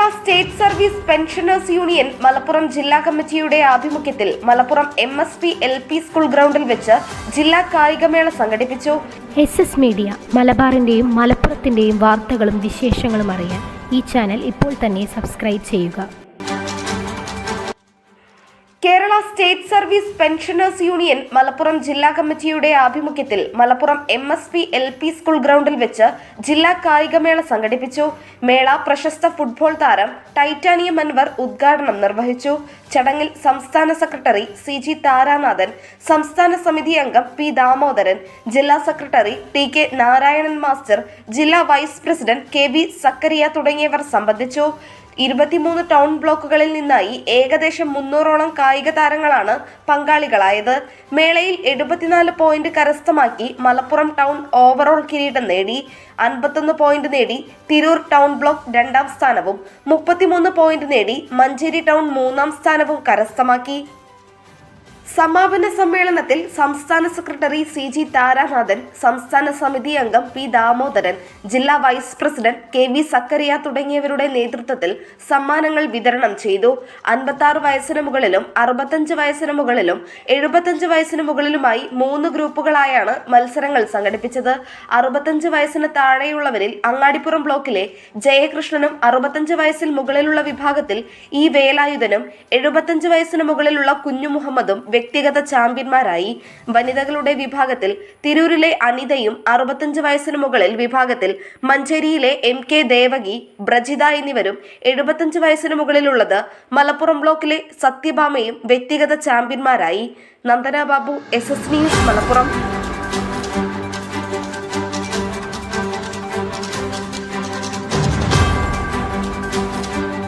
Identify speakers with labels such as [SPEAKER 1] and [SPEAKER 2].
[SPEAKER 1] Kerala state service pensioners union Malappuram ജില്ലാ കമ്മിറ്റിയുടെ ആഭിമുഖ്യത്തിൽ Malappuram M S P L P school ഗ്രൗണ്ടിൽ വെച്ച് ജില്ലാ കായികമേള സംഘടിപ്പിച്ചു.
[SPEAKER 2] എസ് എസ് മീഡിയ മലബാറിന്റെയും മലപ്പുറത്തിന്റെയും വാർത്തകളും വിശേഷങ്ങളും അറിയാൻ ഈ ചാനൽ ഇപ്പോൾ തന്നെ സബ്സ്ക്രൈബ് ചെയ്യുക.
[SPEAKER 1] State service pensioners union Malappuram ജില്ലാ കമ്മിറ്റിയുടെ ആഭിമുഖ്യത്തിൽ Malappuram M S P L P school ഗ്രൗണ്ടിൽ വെച്ച് ജില്ലാ കായികമേള സംഘടിപ്പിച്ചു. മേള പ്രശസ്ത ഫുട്ബോൾ താരം ടൈറ്റാനിയം അൻവർ ഉദ്ഘാടനം നിർവഹിച്ചു. ചടങ്ങിൽ സംസ്ഥാന സെക്രട്ടറി സി ജി താരാനാഥൻ സംസ്ഥാന സമിതി അംഗം പി ദാമോദരൻ ജില്ലാ secretary T K Narayanan master ജില്ലാ vice president K V Zakariya തുടങ്ങിയവർ സംബന്ധിച്ചു. ഇരുപത്തിമൂന്ന് ടൗൺ ബ്ലോക്കുകളിൽ നിന്നായി ഏകദേശം മുന്നൂറോളം കായിക താരങ്ങളാണ് പങ്കാളികളായത്. മേളയിൽ എഴുപത്തിനാല് പോയിന്റ് കരസ്ഥമാക്കി മലപ്പുറം ടൗൺ ഓവറോൾ കിരീടം നേടി. അൻപത്തൊന്ന് പോയിന്റ് നേടി തിരൂർ ടൗൺ ബ്ലോക്ക് രണ്ടാം സ്ഥാനവും. മുപ്പത്തിമൂന്ന് പോയിന്റ് നേടി മഞ്ചേരി ടൗൺ മൂന്നാം സ്ഥാനവും കരസ്ഥമാക്കി. സമാപന സമ്മേളനത്തിൽ സംസ്ഥാന സെക്രട്ടറി സി ജി താരാനാഥൻ സംസ്ഥാന സമിതി അംഗം പി ദാമോദരൻ ജില്ലാ vice president K V Zakariya തുടങ്ങിയവരുടെ നേതൃത്വത്തിൽ സമ്മാനങ്ങൾ വിതരണം ചെയ്തു. അൻപത്തി വയസ്സിന് മുകളിലും അറുപത്തഞ്ച് വയസ്സിന് മുകളിലും എഴുപത്തഞ്ച് വയസ്സിന് മുകളിലുമായി മൂന്ന് ഗ്രൂപ്പുകളായാണ് മത്സരങ്ങൾ സംഘടിപ്പിച്ചത്. അറുപത്തഞ്ച് വയസ്സിന് താഴെയുള്ളവരിൽ അങ്ങാടിപ്പുറം ബ്ലോക്കിലെ ജയകൃഷ്ണനും അറുപത്തഞ്ച് വയസ്സിൽ മുകളിലുള്ള വിഭാഗത്തിൽ ഇ വേലായുധനും എഴുപത്തഞ്ച് വയസ്സിന് മുകളിലുള്ള കുഞ്ഞു മുഹമ്മദും വ്യക്തിഗത ചാമ്പ്യന്മാരായി വനിതകളുടെ വിഭാഗത്തിൽ തിരൂരിലെ അനിതയും അറുപത്തഞ്ച് വയസ്സിന് മുകളിൽ വിഭാഗത്തിൽ മഞ്ചേരിയിലെ എം കെ ദേവകി ബ്രജിത എന്നിവരും എഴുപത്തഞ്ച് വയസ്സിന് മുകളിലുള്ളത് മലപ്പുറം ബ്ലോക്കിലെ സത്യഭാമയും വ്യക്തിഗത ചാമ്പ്യന്മാരായി. Nandana Babu S S news Malappuram.